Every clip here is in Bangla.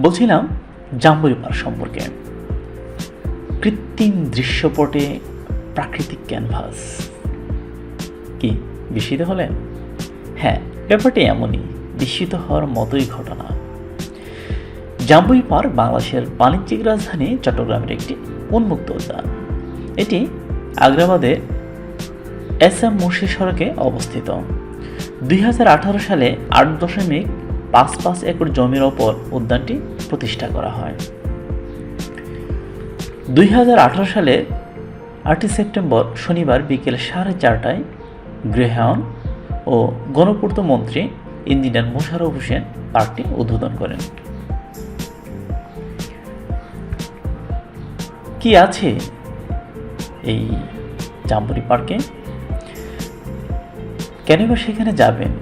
বলছিলাম জাম্বুরি পার্ক সম্পর্কে। কৃত্রিম দৃশ্যপটে প্রাকৃতিক ক্যানভাস। কি, বিস্মিত হলেন? হ্যাঁ ব্যাপারটি এমনই, বিস্মিত হওয়ার মতোই ঘটনা। জাম্বুই পার্ক বাংলাদেশের বাণিজ্যিক রাজধানী চট্টগ্রামের একটি উন্মুক্ত উদ্যান। এটি আগ্রাবাদের এস এম মুর্শি সড়কে অবস্থিত। দুই হাজার আঠারো সালে আট দশমিক পাঁচ পাঁচ একর জমির ওপর উদ্যানটি প্রতিষ্ঠা করা হয়। দুই হাজার আঠারো সালে আটই সেপ্টেম্বর শনিবার বিকেল সাড়ে চারটায় গৃহায়ন ও গণপূর্ত মন্ত্রী ইঞ্জিনিয়ার মোশারফ হোসেন পার্কটি উদ্বোধন করেন। কি আছে এই জাম্বুরি পার্কে? কেন বা সেখানে যাবেন?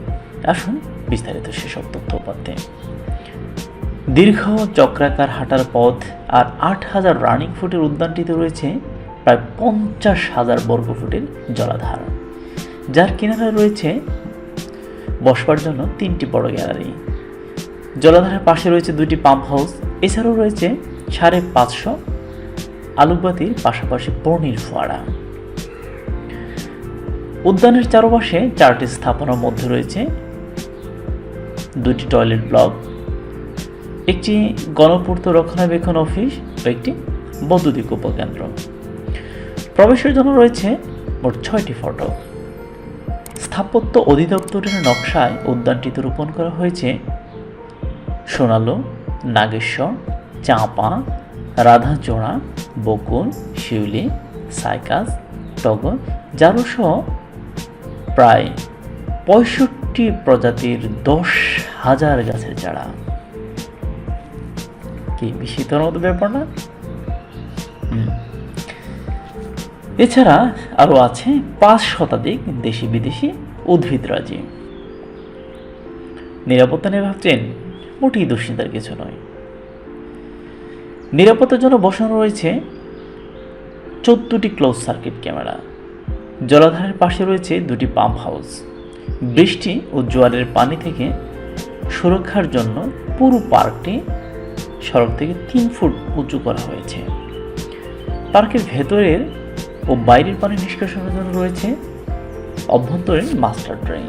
আসুন বিস্তারিত সেসব তথ্য উপাত্তে দীর্ঘ চক্রাকার হাঁটার পথ আর আট হাজার রানিং ফুটের উদ্যানটিতে রয়েছে প্রায় পঞ্চাশ হাজার বর্গ ফুটের জলাধার। যার কিনারে রয়েছে বসবার জন্য তিনটি বড় গ্যালারি। জলাধারের পাশে রয়েছে দুটি পাম্প হাউস, এছাড়াও রয়েছে সাড়ে পাঁচশো আলোকবাতির পাশাপাশি পর্ণির ফোয়ারা। উদ্যানের চারপাশে চারটি স্থাপনার মধ্যে রয়েছে দুটি টয়লেট ব্লক, একটি গণপূর্ত রক্ষণাবেক্ষণ অফিস ও একটি বৈদ্যুতিক উপকেন্দ্র। প্রবেশের জন্য রয়েছে মোট ছয়টি ফটো। স্থাপত্য অধিদপ্তরের নকশায় উদ্যানটিতে রোপণ করা হয়েছে সোনালো, নাগেশ্বর, চাঁপা, রাধাচোড়া, বকুল, শিউলি, সাইকাস, টগর, জারুসহ প্রায় পঁয়ষট্টি প্রজাতির দশ হাজার গাছের চারা। কি বিস্মিতর মতো ব্যাপার না? এছাড়া আরও আছে পাঁচ শতাধিক দেশি বিদেশি উদ্ভিদরাজি নিরাপত্তা নিয়ে ভাবছেন, মোটেই দুশ্চিন্তার কিছু নয়। নিরাপত্তার জন্য বসানো রয়েছে চোদ্দটি ক্লোজ সার্কিট ক্যামেরা জলাধারের পাশে রয়েছে দুটি পাম্প হাউস বৃষ্টি ও জোয়ারের পানি থেকে সুরক্ষার জন্য পুরো পার্কটি সড়ক থেকে তিন ফুট উঁচু করা হয়েছে। পার্কের ভেতরের ও বাইরের পানি নিষ্কাশনের জন্য রয়েছে অভ্যন্তরীণ মাস্টার ড্রেন।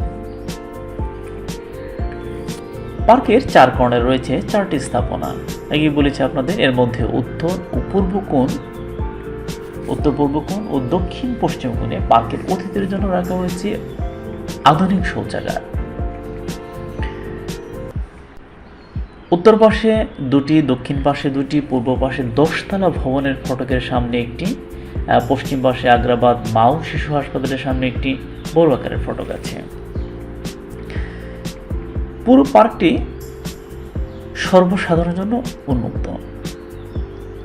পার্কের চার কর্ণে রয়েছে চারটি স্থাপনা। আগে বলেছি আপনাদের, এর মধ্যে উত্তর ও পূর্ব কোণ, উত্তর পূর্ব কোণ ও দক্ষিণ পশ্চিম কোণে পার্কের অতিথিদের জন্য রাখা হয়েছে আধুনিক শৌচাগার। উত্তর পাশে দুটি, দক্ষিণ পাশে দুটি, পূর্ব পাশে দশতলা ভবনের ফটকের সামনে একটি পশ্চিম পাশে আগ্রাবাদ মাও শিশু হাসপাতালের সামনে একটি বড় আকারের ফটক আছে। পুরো পার্কটি সর্বসাধারণের জন্য উন্মুক্ত।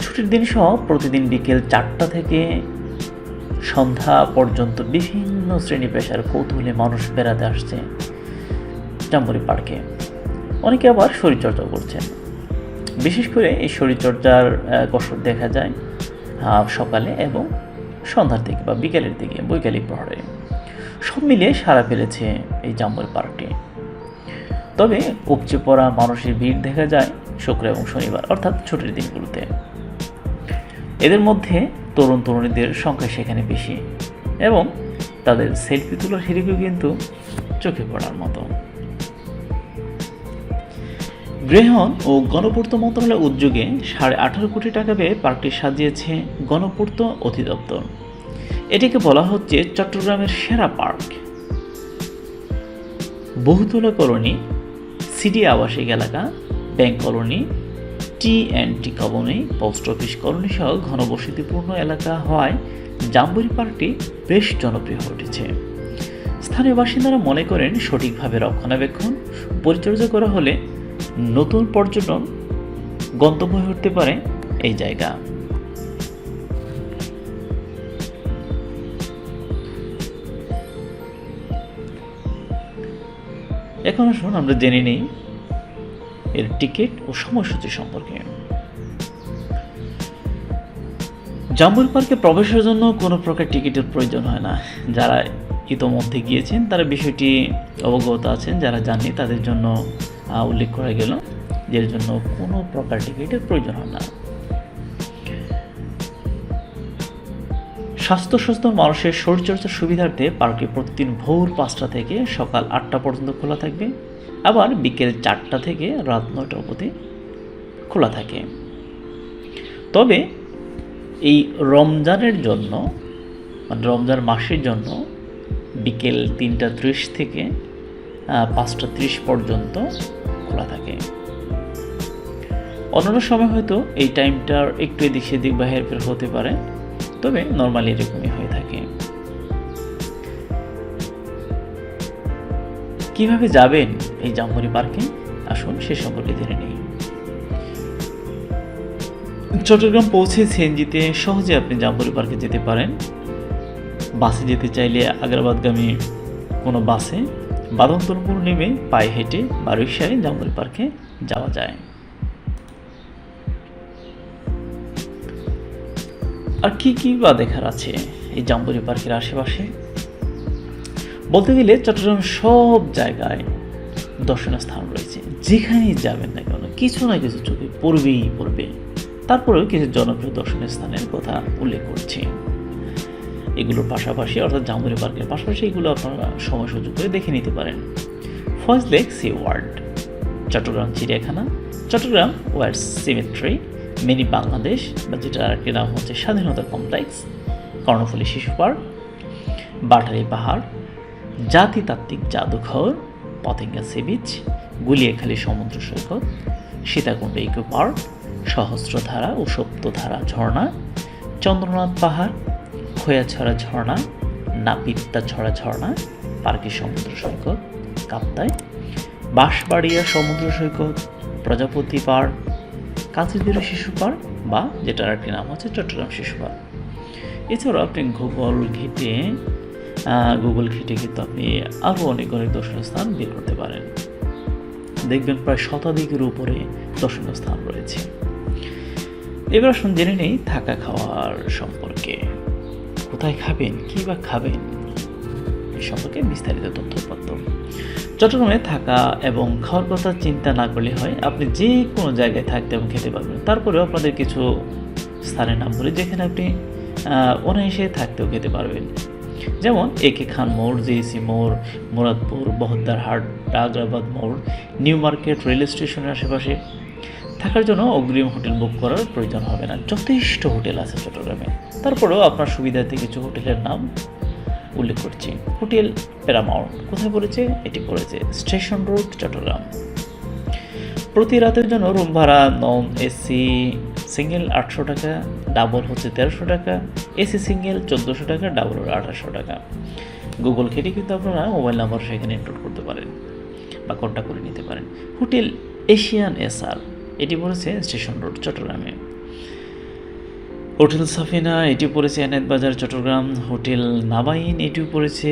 ছুটির দিন সহ প্রতিদিন বিকেল চারটা থেকে সন্ধ্যা পর্যন্ত বিভিন্ন শ্রেণি পেশার কৌতূহলে মানুষ বেড়াতে আসছে জাম্বুরি পার্কে। অনেকে আবার শরীরচর্চাও করছেন। বিশেষ করে এই শরীরচর্চার কসরত দেখা যায় সকালে এবং সন্ধ্যার দিকে বা বিকেলের দিকে, বৈকালিক প্রহরে। সব মিলিয়ে সারা ফেলেছে এই জাম্বল পার্কটি। তবে উপচে পড়া মানুষের ভিড় দেখা যায় শুক্র এবং শনিবার, অর্থাৎ ছুটির দিনগুলোতে। এদের মধ্যে তরুণ তরুণীদের সংখ্যা সেখানে বেশি এবং তাদের সেলফি তোলার হিরিকেও কিন্তু চোখে পড়ার মতো। গৃহণ ও গণপূর্ত মন্ত্রণালয়ের উদ্যোগে সাড়ে আঠারো কোটি টাকা ব্যয়ে পার্কটি সাজিয়েছে গণপূর্ত অধিদপ্তর। এটিকে বলা হচ্ছে চট্টগ্রামের সেরা পার্ক। বহুতলা কলোনি সিডি আবাসিক এলাকা, bank colony, T and T colony, post office colony সহ ঘনবসতিপূর্ণ এলাকা হওয়ায় জাম্বুরি পার্কটি বেশ জনপ্রিয় হয়ে উঠেছে। স্থানীয় বাসিন্দারা মনে করেন সঠিকভাবে রক্ষণাবেক্ষণ, পরিচর্যা করা হলে নতুন পর্যটন গন্তব্য হয়ে উঠতে পারে এই জায়গা। এখন আসুন, আমরা জেনে নিই এর টিকিট ও সময়সূচি সম্পর্কে। জাম্বুরি পার্কে প্রবেশের জন্য কোনো প্রকার টিকিটের প্রয়োজন হয় না। যারা ইতোমধ্যে গিয়েছেন, তারা বিষয়টি অবগত আছেন, যারা জাননি, তাদের জন্য উল্লেখ করা গেল যার জন্য কোনো প্রকার টিকিটের প্রয়োজন হয় না। স্বাস্থ্য সুস্থ মানুষের শরীরচর্চার সুবিধার্থে পার্কটি প্রতিদিন ভোর পাঁচটা থেকে সকাল আটটা পর্যন্ত খোলা থাকবে। আবার বিকেল চারটা থেকে রাত নয়টা অবধি খোলা থাকে। তবে এই রমজানের জন্য মানে রমজান মাসের জন্য বিকেল তিনটা ত্রিশ থেকে পাঁচটা ত্রিশ পর্যন্ত খোলা থাকে। অন্যান্য সময় হয়তো এই টাইমটার একটু এদিক সেদিক বা হেরফের হতে পারে, তবে নর্মালি এরকমই হয়ে থাকে। কীভাবে যাবেন এই জাম্বুরি পার্কে? আসুন সে সম্পর্কে জেনে নেই। চট্টগ্রাম পৌঁছে সিএনজিতে সহজে আপনি জাম্বুরি পার্কে যেতে পারেন। বাসে যেতে চাইলে আগ্রাবাদগামী কোনো বাসে বাদন্তরপুর নেমে পায়ে হেঁটে বা রিক্সায় জাম্বুরি পার্কে যাওয়া যায়। আর কি কি বা দেখার আছে এই জাম্বুরি পার্কের আশেপাশে? বলতে গেলে চট্টগ্রাম সব জায়গায় দর্শনীয় স্থান রয়েছে। যেখানেই যাবেন না কেন, কিছু না কিছু চোখে পড়বেই পড়বে। তারপরেও কিছু জনপ্রিয় দর্শনীয় স্থানের কথা উল্লেখ করছি। এগুলোর পাশাপাশি, অর্থাৎ জামুরি পার্কের পাশাপাশি এগুলো আপনারা সময় সুযোগ করে দেখে নিতে পারেন। Foy's lake sea world Chattogram চিড়িয়াখানা, Chattogram war cemetery mini Bangladesh, বা যেটা আরেকটি নাম হচ্ছে স্বাধীনতা কমপ্লেক্স কর্ণফুলী শিশু পার্ক, বাটারি পাহাড়, জাতিতাত্ত্বিক জাদুঘর, পতেঙ্গা সি বিচ গুলিয়াখালী সমুদ্র সৈকত, সীতাকুণ্ড ইকো পার্ক সহস্রধারা ও সপ্তধারা ঝর্ণা, চন্দ্রনাথ পাহাড় খোয়াছড়া ঝর্ণা নাপিত্তা ছড়া ঝর্ণা পার্কে সমুদ্র সৈকত কাপ্তায় বাঁশবাড়িয়া সমুদ্র সৈকত, প্রজাপতি পার্ক কাঁচিদির শিশু পার্ক বা যেটার একটি নাম হচ্ছে চট্টগ্রাম শিশু পার্ক। এছাড়াও আপনি গুগল ঘেটে গুগল ঘেটে কিন্তু আপনি আরও অনেক অনেক দর্শনীয় স্থান বের করতে পারেন। দেখবেন প্রায় শতাধিকের উপরে দর্শনীয় স্থান রয়েছে। এবার আসুন জেনে নেই থাকা খাওয়ার সম্পর্কে। কোথায় খাবেন, কী বা খাবেন? এ সম্পর্কে বিস্তারিত তথ্যপত্র চট্টগ্রামে থাকা এবং খাওয়ার কথা চিন্তা না করলে হয়, আপনি যে কোনো জায়গায় থাকতে এবং খেতে পারবেন। তারপরেও আপনাদের কিছু স্থানের নাম বলি, যেখানে আপনি অনায়াসে থাকতেও খেতে পারবেন। যেমন একে খান মোড় জেএসি মোড়, মুরাদপুর বহদ্দার হাট আগ্রাবাদ মোড়, নিউ মার্কেট, রেল স্টেশনের আশেপাশে। থাকার জন্য অগ্রিম হোটেল বুক করার প্রয়োজন হবে না। যথেষ্ট হোটেল আছে চট্টগ্রামে। তারপরেও আপনার সুবিধার্থে কিছু হোটেলের নাম উল্লেখ করছি। হোটেল প্যারামাউন্ট, কোথায় পড়েছে? এটি পড়েছে স্টেশন রোড, চট্টগ্রাম। প্রতি রাতের জন্য রুম ভাড়া নন এসি, সিঙ্গেল আটশো টাকা, ডাবল হচ্ছে তেরোশো টাকা, এসি সিঙ্গেল চোদ্দোশো টাকা, ডাবল হলো আঠাশশো টাকা। গুগল খেটে কিন্তু আপনারা মোবাইল নাম্বার সেখানে ইনক্লুড করতে পারেন বা কন্ট্যাক্ট করে নিতে পারেন। হোটেল এশিয়ান এসআর এটি পড়েছে স্টেশন রোড, চট্টগ্রামে। হোটেল সাফিনা এটি পড়েছে এনায়েত বাজার, চট্টগ্রাম। হোটেল নাবাইন, এটিও পড়েছে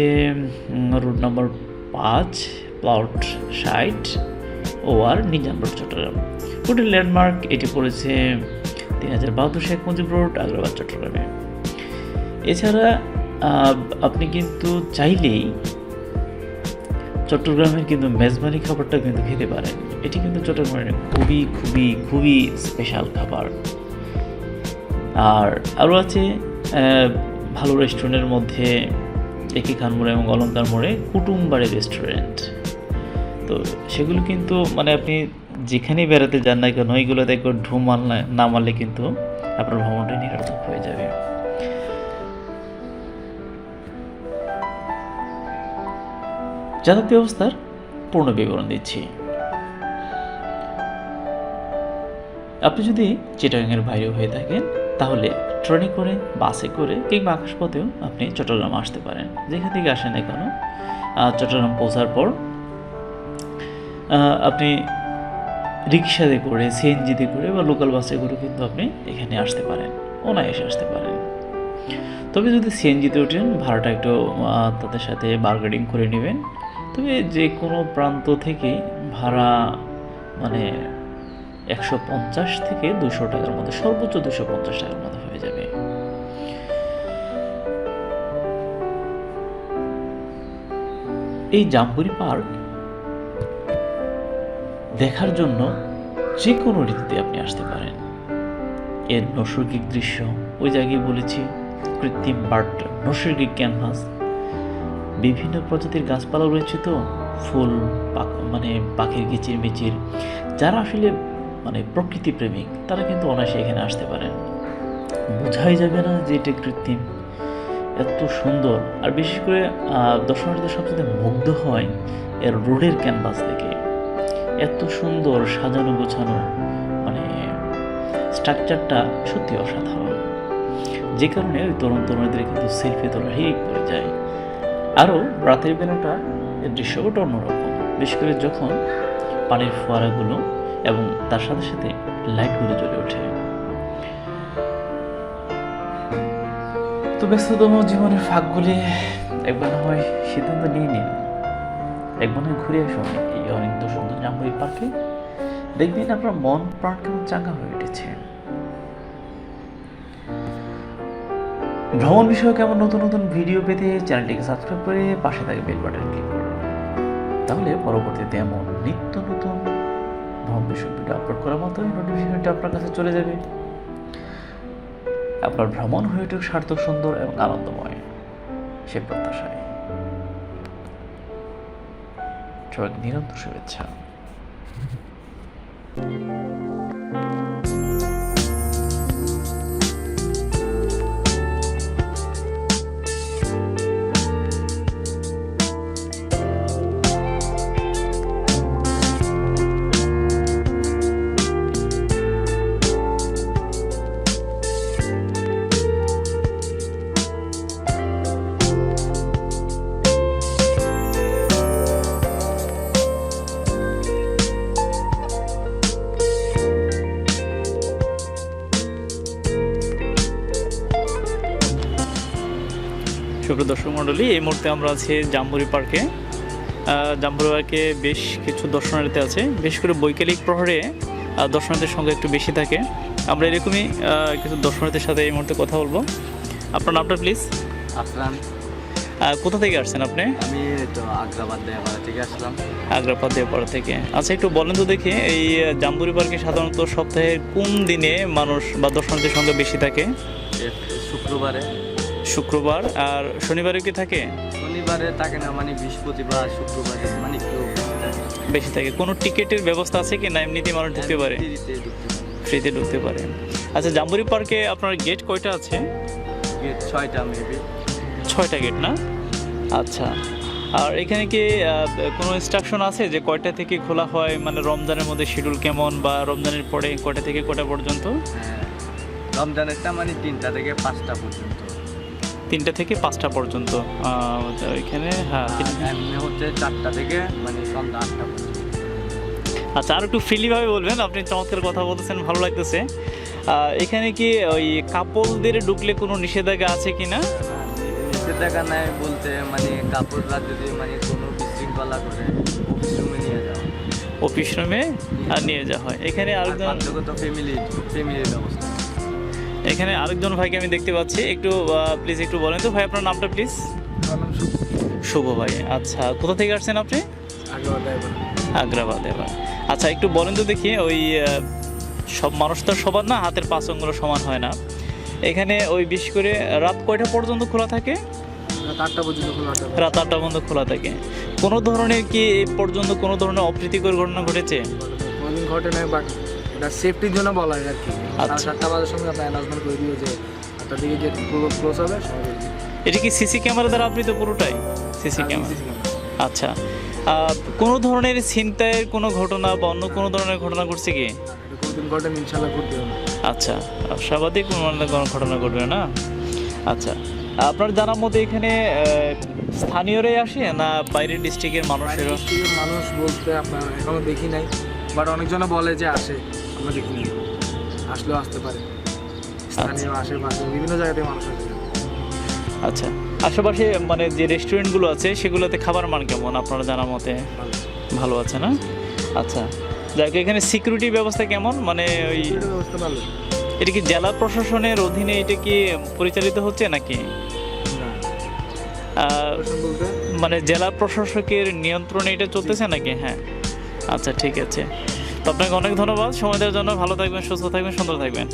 রোড নম্বর পাঁচ, প্লট ষাট O R Nizam road Chattogram. Hotel landmark, এটি পড়েছে তিন হাজার বাহাত্তর শেখ মুজিব রোড, আগ্রাবাদ, চট্টগ্রামে। এছাড়া আপনি কিন্তু চাইলেই চট্টগ্রামের কিন্তু মেজবানি খাবারটা কিন্তু খেতে পারেন। এটি কিন্তু চট্টগ্রামের খুবই খুবই খুবই স্পেশাল খাবার। আর আরও আছে ভালো রেস্টুরেন্টের মধ্যে একই খান মোড়ে এবং অলঙ্কার মোড়ে কুটুমবাড়ি রেস্টুরেন্ট। তো সেগুলো কিন্তু মানে আপনি যেখানেই বেড়াতে যান না কেন, এইগুলোতে একবার ঢু মারলে, না মারলে কিন্তু আপনার ভ্রমণটা নিরর্থক হয়ে যাবে। যাতায়াত ব্যবস্থার পূর্ণ বিবরণ দিচ্ছি। আপনি যদি চিটাগাংয়ের বাইরেও হয়ে থাকেন তাহলে ট্রেনে করে, বাসে করে কিংবা আকাশপথেও আপনি চট্টগ্রাম আসতে পারেন। যেখান থেকে আসেন না কেন চট্টগ্রাম পৌঁছার পর আপনি রিক্সাতে করে, সিএনজিতে করে বা লোকাল বাসে করে কিন্তু আপনি এখানে আসতে পারেন, অনায়াসে আসতে পারেন। তবে যদি সিএনজিতে ওঠেন, ভাড়াটা একটু তাদের সাথে বার্গেনিং করে নেবেন। তবে যে কোনো প্রান্ত থেকে ভাড়া মানে একশো পঞ্চাশ থেকে দুশো টাকার মধ্যে, সর্বোচ্চ দুশো পঞ্চাশ টাকার মধ্যে হয়ে যাবে। এই জাম্বুরি পার্ক দেখার জন্য যে কোনো ঋতুতে আপনি আসতে পারেন। এর নৈসর্গিক দৃশ্য, ওই জায়গায় বলেছি, কৃত্রিম বার্ড নৈসর্গিক ক্যানভাস, বিভিন্ন প্রজাতির গাছপালা রয়েছে তো, ফুল মানে পাখির কিচির মিচির যারা আসলে মানে প্রকৃতি প্রেমিক, তারা কিন্তু অনায়াসে এখানে আসতে পারেন। বোঝাই যাবে না যে এটা কৃত্রিম। এত সুন্দর। আর বিশেষ করে দর্শনার্থীদের সবচেয়ে মুগ্ধ হয় এর রোডের ক্যানভাস থেকে এত সুন্দর সাজানো গোছানো মানে স্ট্রাকচারটা সত্যি অসাধারণ। যে কারণে ওই তরুণ তরুণীদের কিন্তু সেলফি তোলা হিরিক পড়ে যায়। আরও রাতের বেলাটা এর দৃশ্যটা অন্যরকম। বিশেষ করে যখন পানির ফোয়ারাগুলো এবং তার সাথে সাথে লাইটগুলো জ্বলে ওঠে। তো ব্যস্ততম জীবনের ফাঁকগুলি একবার হয় সিদ্ধান্ত নিয়ে নিন। একবার না ঘুরে আসুন এই অনিন্দ সুন্দর জাম্বুরি পার্কে। দেখবেন আপনার মন প্রাণ কেমন চাঙ্গা হয়ে উঠেছে। ভ্রমণ বিষয়ক এমন নতুন নতুন ভিডিও পেতে চ্যানেলটিকে সাবস্ক্রাইব করে পাশে থাকে বেল বাটন ক্লিক করুন। তাহলে পরবর্তীতে এমন নিত্য নতুন ভ্রমণ বিষয়ক ভিডিও আপলোড করার মতো নোটিফিকেশনটা আপনার কাছে চলে যাবে। আপনার ভ্রমণ হয়ে উঠুক সার্থক, সুন্দর এবং আনন্দময়। সে প্রত্যাশায়। সবাইকে নিরন্তর শুভেচ্ছা। মণ্ডলী এই মুহূর্তে আমরা আছি জাম্বুরি পার্কে। জাম্বুরি পার্কে বেশ কিছু দর্শনার্থী আছে। বিশেষ করে বৈকালিক প্রহরে দর্শনার্থীর সংখ্যা একটু বেশি থাকে। আমরা এরকমই কিছু দর্শনার্থীর সাথে এই মুহূর্তে কথা বলব। আপনার নামটা প্লিজ আসলাম। কোথা থেকে আসছেন আপনি? আমি তো আগ্রাবাদ দেওয়া থেকে আসলাম। আগ্রাপাত দেওয়াপাড়া থেকে। আচ্ছা একটু বলেন তো দেখি এই জাম্বুরি পার্কে সাধারণত সপ্তাহের কোন দিনে মানুষ বা দর্শনার্থীর সংখ্যা বেশি থাকে? শুক্রবারে। শুক্রবার আর শনিবারে কি থাকে? শনিবারে থাকে না মানে বৃহস্পতিবার শুক্রবারে মানে বেশি থাকে। কোনো টিকিটের ব্যবস্থা আছে কি না? এমনিতেই মানুষ ঢুকতে পারে? ফ্রিতে ঢুকতে পারে। আচ্ছা জাম্বুরি পার্কে আপনার গেট কয়টা আছে? গেট ছয়টা মেবি ছয়টা গেট না? আচ্ছা। আর এখানে কি কোনো ইনস্ট্রাকশন আছে যে কয়টা থেকে খোলা হয়? মানে রমজানের মধ্যে শিডিউল কেমন বা রমজানের পরে কয়টা থেকে কয়টা পর্যন্ত? হ্যাঁ, রমজানেরটা মানে তিনটা থেকে পাঁচটা পর্যন্ত। তিনটা থেকে পাঁচটা পর্যন্ত এখানে হ্যাঁ হচ্ছে চারটা থেকে মানে সন্ধ্যা আটটা পর্যন্ত। আচ্ছা আর একটু ফ্রিলিভাবে বলবেন আপনি চমৎকার কথা বলতেছেন ভালো লাগতেছে। এখানে কি ওই কাপলদের ঢুকলে কোনো নিষেধাজ্ঞা আছে কি না? নিষেধাজ্ঞা নাই বলতে মানে কাপড়রা যদি মানে কোনো বিশৃঙ্খলা করে অফিস রুমে নিয়ে যাও অফিস রুমে আর নিয়ে যাওয়া হয়। এখানে আর ফ্যামিলি ফ্যামিলির ব্যবস্থা। এখানে আরেকজন ভাইকে আমি দেখতে পাচ্ছি। একটু প্লিজ একটু বলেন তো ভাই আপনার নামটা প্লিজ শুভ। ভাই আচ্ছা কোথা থেকে আসছেন আপনি? আগ্রাবাদ এবার আচ্ছা একটু বলেন তো দেখি ওই সব মানুষ তো সবার না হাতের পাঁচ আঙ্গুল সমান হয় না। এখানে ওই বিশেষ করে রাত কয়টা পর্যন্ত খোলা থাকে? রাত আটটা পর্যন্ত খোলা থাকে। কোনো ধরনের কি এই পর্যন্ত কোনো ধরনের অপ্রীতিকর ঘটনা ঘটেছে? ঘটে নাই বাট সেফটির জন্য বলা হয় আর কি। সাড়ে আচ্ছা। সাতটা বাজার সময় আমরা অ্যানাউন্সমেন্ট করে দিও যে আটটার দিকে গেট ক্লোজ হবে সবাই এটা কি সিসি ক্যামেরা দ্বারা আবৃত পুরোটাই? সিসি ক্যামেরা আচ্ছা। কোনো ধরনের ছিনতাইয়ের কোনো ঘটনা বা অন্য কোনো ধরনের ঘটনা ঘটছে কি? আচ্ছা। স্বাভাবিক কোনো ঘটনা ঘটবে না? আচ্ছা। আপনার জানার মধ্যে এখানে স্থানীয়রাই আসে না বাইরের ডিস্ট্রিক্টের ডিস্ট্রিক্টের মানুষ বলতে আপনার এখনও দেখি নাই বাট অনেকজনে বলে যে আসে আমরা দেখি নাই। আসলেও আসতে পারে। স্থানীয় আশেপাশে বিভিন্ন জায়গা থেকে মানুষ আসে। আচ্ছা। আশেপাশে মানে যে রেস্টুরেন্টগুলো আছে সেগুলোতে খাবার মান কেমন? আপনারা জানার মতে ভালো আছে না? আচ্ছা। যাক এখানে সিকিউরিটি ব্যবস্থা কেমন? মানে ওই এটা কি জেলা প্রশাসনের অধীনে এটা কি পরিচালিত হচ্ছে নাকি? মানে জেলা প্রশাসকের নিয়ন্ত্রণে এটা চলতেছে নাকি? হ্যাঁ। আচ্ছা ঠিক আছে। আপনাকে অনেক ধন্যবাদ। সময় দেওয়ার জন্য ভালো থাকবেন সুস্থ থাকবেন সুন্দর থাকবেন।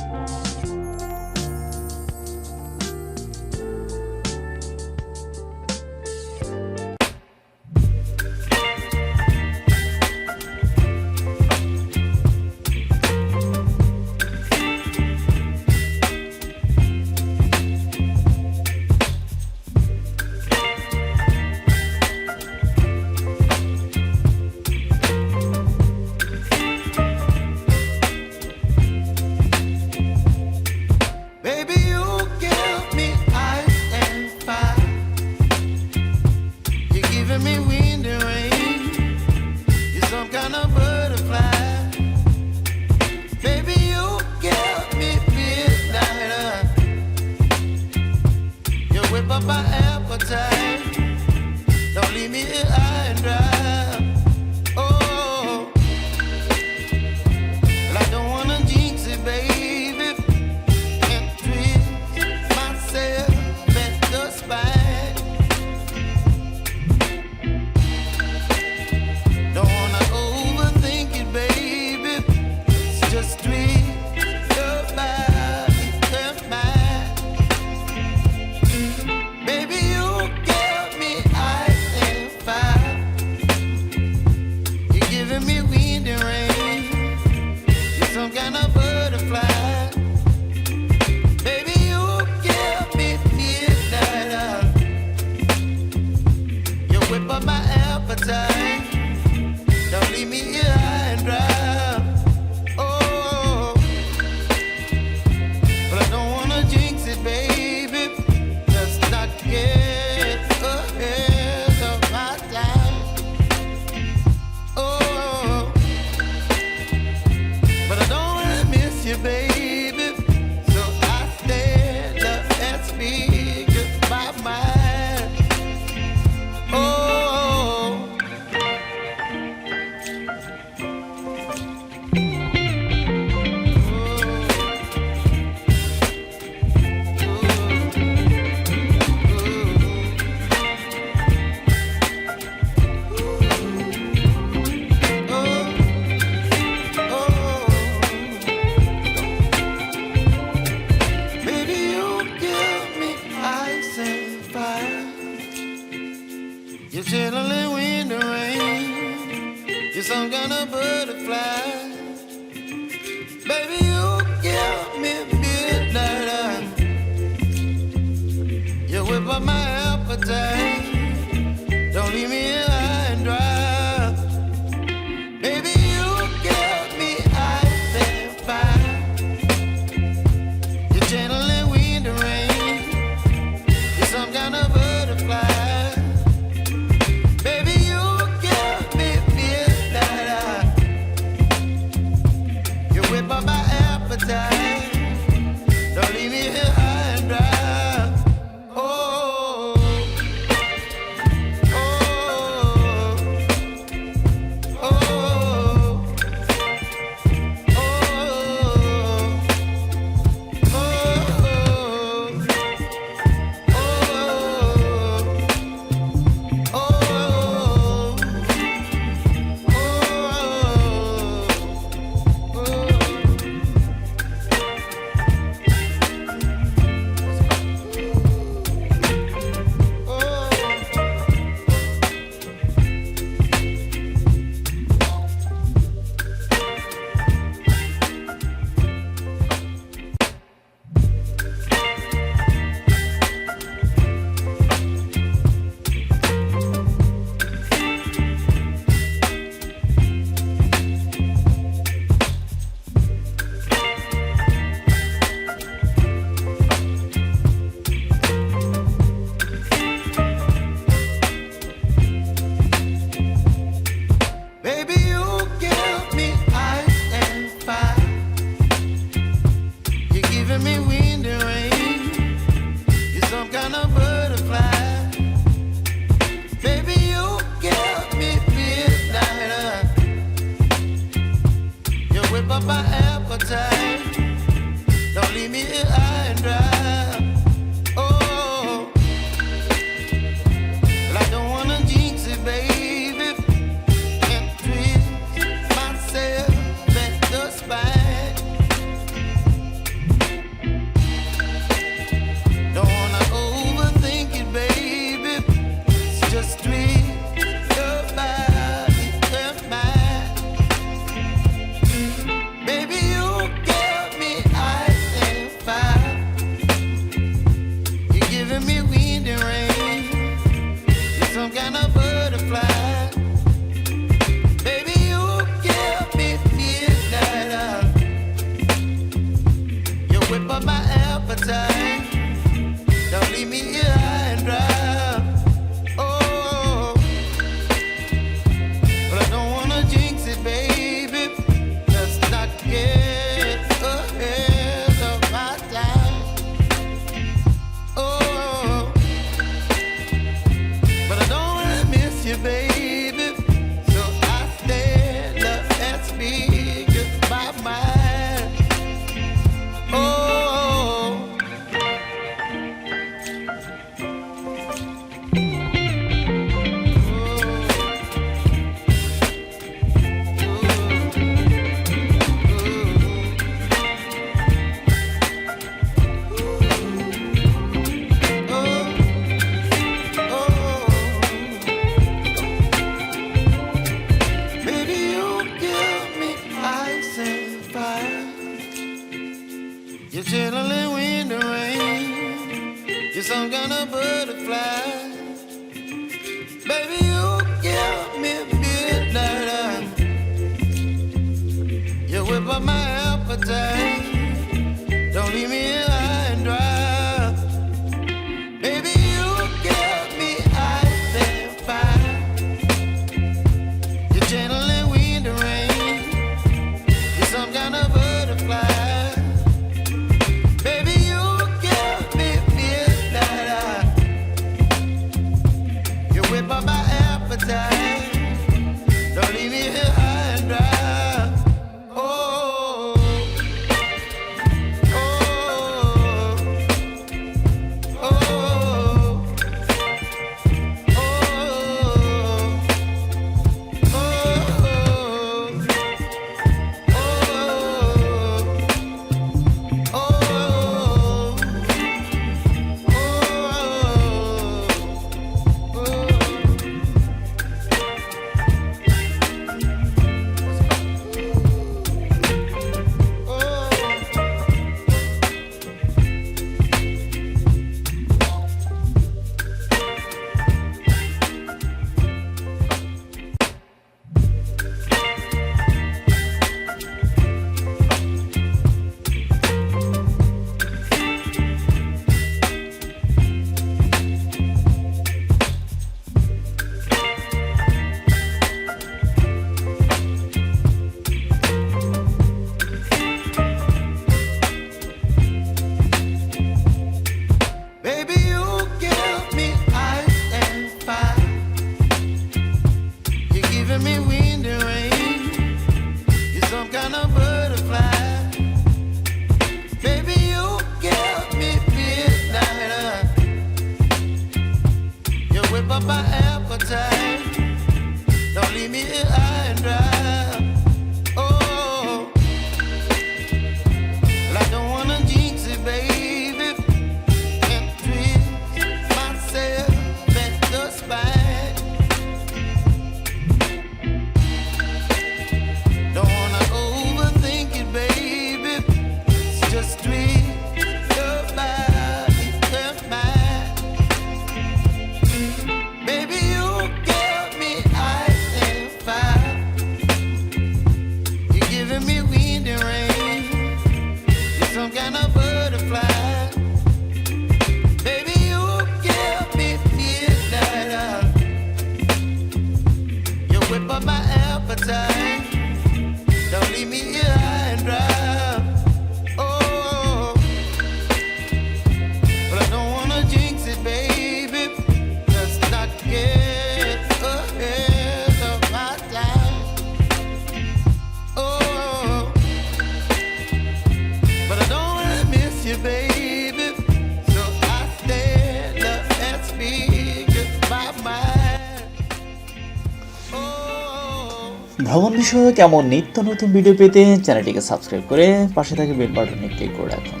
কেমন নিত্য নতুন ভিডিও পেতে চ্যানেলটিকে সাবস্ক্রাইব করে পাশে থাকে বেল বাটনে ক্লিক করে রাখুন।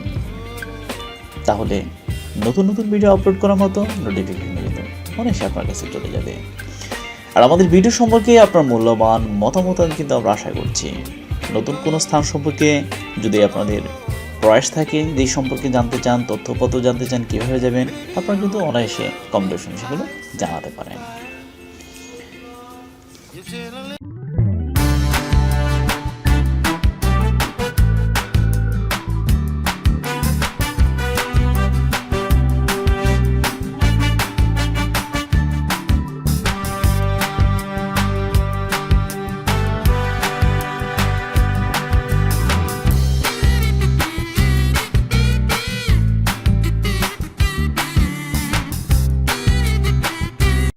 তাহলে নতুন নতুন ভিডিও আপলোড করার মতো নোটিফিকেশন মিলে অনেক আপনার কাছে চলে যাবে। আর আমাদের ভিডিও সম্পর্কে আপনার মূল্যবান মতামত কিন্তু আমরা আশা করছি। নতুন কোনো স্থান সম্পর্কে যদি আপনাদের প্রয়াস থাকে যেই সম্পর্কে জানতে চান, তথ্যপত্র জানতে চান, কীভাবে যাবেন, আপনারা কিন্তু অনায়াসে কমেন্টেশন সেগুলো জানাতে পারেন।